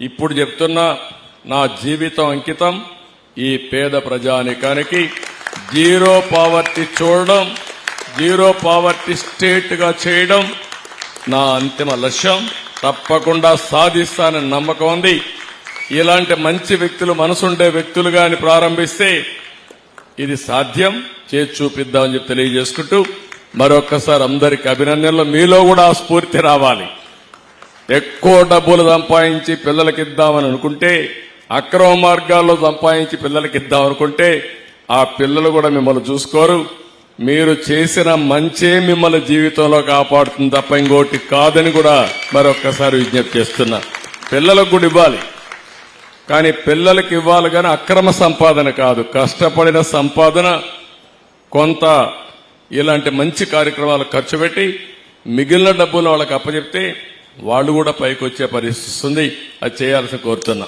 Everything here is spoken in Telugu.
ఇప్పుడు చెప్తున్న నా జీవితం అంకితం ఈ పేద ప్రజానికానికి జీరో పావర్టీ చూడడం జీరో పావర్టీ స్టేట్గా చేయడం నా అంతిమ లక్ష్యం. తప్పకుండా సాధిస్తానని నమ్మకం ఉంది. ఇలాంటి మంచి వ్యక్తులు మనసుండే వ్యక్తులుగాని ప్రారంభిస్తే ఇది సాధ్యం. చేసి చూపిద్దామని చెప్పి తెలియజేసుకుంటూ మరొక్కసారి అందరికి అభినందనలు. మీలో కూడా ఆ స్ఫూర్తి రావాలి. ఎక్కువ డబ్బులు సంపాదించి పిల్లలకి ఇద్దామని అనుకుంటే అక్రమ మార్గాల్లో సంపాదించి పిల్లలకి ఇద్దాం అనుకుంటే ఆ పిల్లలు కూడా మిమ్మల్ని చూసుకోరు. మీరు చేసిన మంచే మిమ్మల్ని జీవితంలో కాపాడుతుంది తప్ప ఇంకోటి కాదని కూడా మరొక్కసారి విజ్ఞప్తి చేస్తున్నా. పిల్లలకు కూడా ఇవ్వాలి. కానీ పిల్లలకి ఇవ్వాలి కానీ అక్రమ సంపాదన కాదు. కష్టపడిన సంపాదన కొంత ఇలాంటి మంచి కార్యక్రమాలు ఖర్చు పెట్టి మిగిలిన డబ్బులు వాళ్ళకి అప్పచెప్తే వాళ్ళు కూడా పైకి వచ్చే పరిస్థితి ఉంది. అది చేయాల్సి కోరుతున్నా.